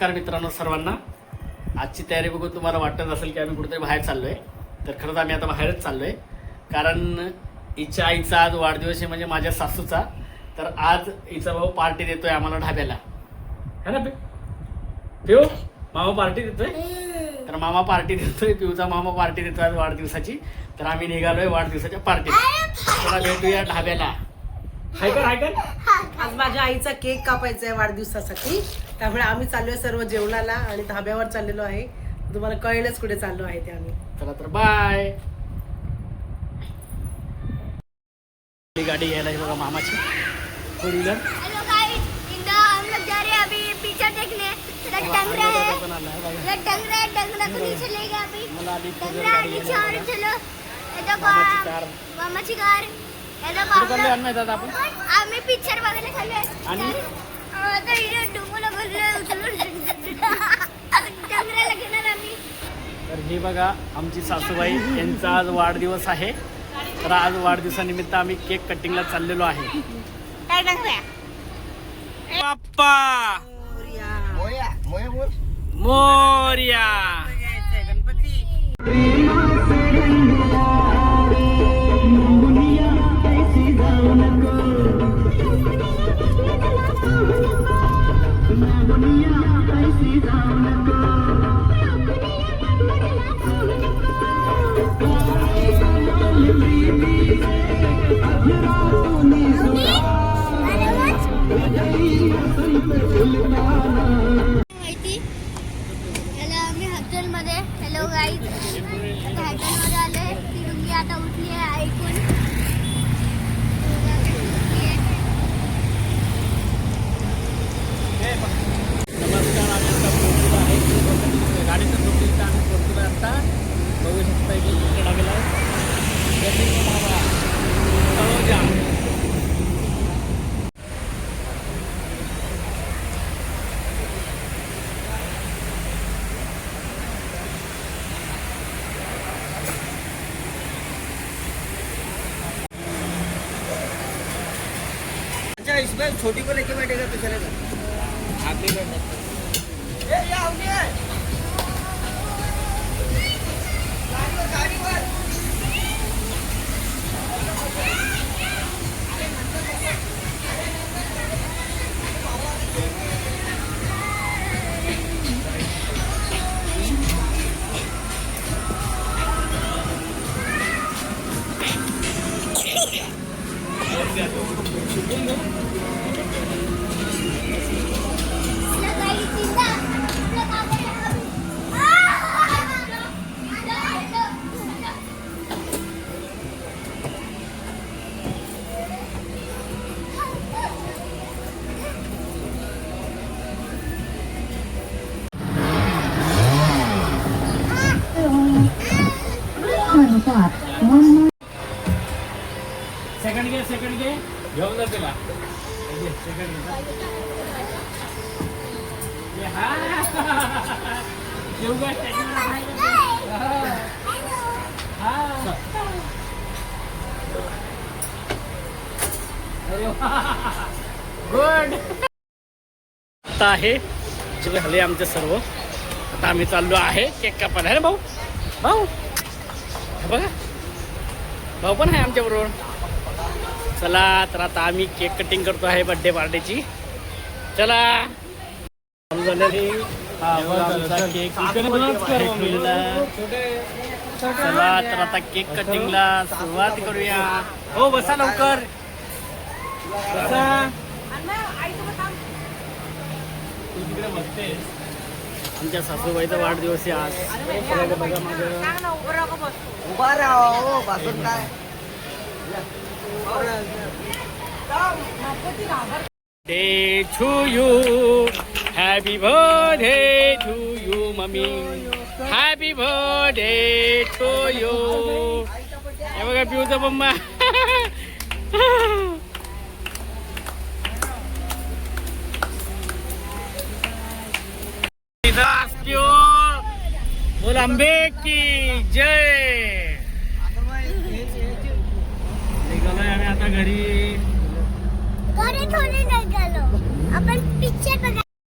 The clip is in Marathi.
नमस्कार मित्रांनो सर्वांना. आजची तयारी बघून तुम्हाला वाटत असेल की आम्ही कुठेतरी बाहेर चाललो आहे तर खरंच आम्ही आता बाहेरच चाललो आहे कारण हिच्या आईचा आज वाढदिवस आहे म्हणजे माझ्या सासूचा. तर आज हिचा भाऊ पार्टी देतोय आम्हाला ढाब्याला. है ना पे- पिऊ? मामा पार्टी देतोय? तर मामा पार्टी देतोय पिऊचा मामा पार्टी देतोय आज वाढदिवसाची. तर आम्ही निघालोय वाढदिवसाच्या पार्टीला. चला भेटूया ढाब्याला. हाय कर हाय कर आज माझ्या आईचा केक कापायचा आहे वाढदिवसासाठी. त्यामुळे आम्ही चाललोय सर्व जेवणाला आणि धाब्यावर चाललेलो आहे. तुम्हाला कळेलच कुठे चाललो आहे ते आम्ही. चला तर बाय. गाडी यायला आहे बघा मामाची. फोर व्हीलर हेलो गाइस इंदा हम लोग जा रहे हैं अभी पिक्चर देखने. इधर टंगरा है. इधर टंगरा है टंगरा को नीचे ले गया अभी. मला आधी four wheeler टंगरा गाडी नीचे यायला और बघा. चलो. ये देखो मामाची आ- कार. मामाची कार. आपण. आम्ही पिक्चर बघायला आणि? तर हे बघा आमची सासूबाई यांचा आज वाढदिवस आहे. तर आज वाढदिवसानिमित्त आम्ही केक कटिंगला चाललेलो आहे. काय टंगरा बाप्पा मोर्या माहिती इसमें छोटी को लेके बैठेगा तो चलेगा आगे बैठा ये ये आओगे गाड़ी पर गाड़ी पर घेऊन गुड. आता आहे. झाले आमचे सर्व. आता आम्ही चाललो आहे केक कापायला. आहे ना भाऊ. भाऊ बघा. भाऊ पण आहे आमच्या बरोबर चला तर आता आम्ही केक कटिंग करतो आहे बर्थडे पार्टीची चला चालू. हा, तर आता केक कटिंगला सुरुवात करूया. हो बसा लवकर. बसा. आमच्या सासूबाईचा वाढदिवस आहे आज. बघा माझं उभा राहा बाजून काय? Day to you, happy birthday to you, mummy. Happy birthday to you. हे बघा पिऊचा मम्मा प्युअर बोल आंबे की जय